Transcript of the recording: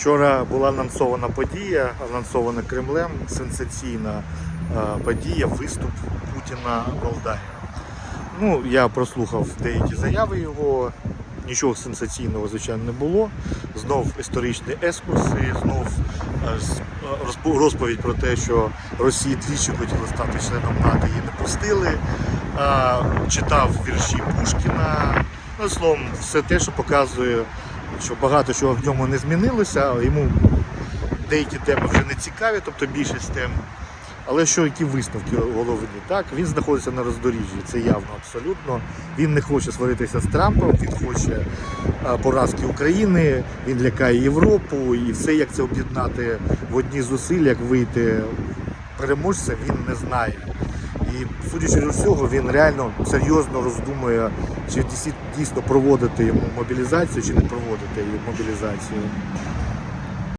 Вчора була анонсована подія, анонсована Кремлем, сенсаційна е, подія, виступ Путіна в Молдаві. Ну, я прослухав деякі заяви його, нічого сенсаційного, звичайно, не було. Знов історичні екскурси, знов е, е, розпо- розповідь про те, що Росія двічі хотіла стати членом НАТО, її не пустили. Читав вірші Пушкіна. Ну, словом, все те, що показує, що багато чого в ньому не змінилося, йому деякі теми вже не цікаві, тобто більшість тем. Але що які висновки головні? Так, він знаходиться на роздоріжжі, це явно абсолютно. Він не хоче сваритися з Трампом, він хоче поразки України, він лякає Європу і все, як це об'єднати в одні зусилля, як вийти переможцем, він не знає. І судячи з усього, він реально серйозно роздумує, чи дійс- дійсно проводити йому мобілізацію, чи не проводити її мобілізацію.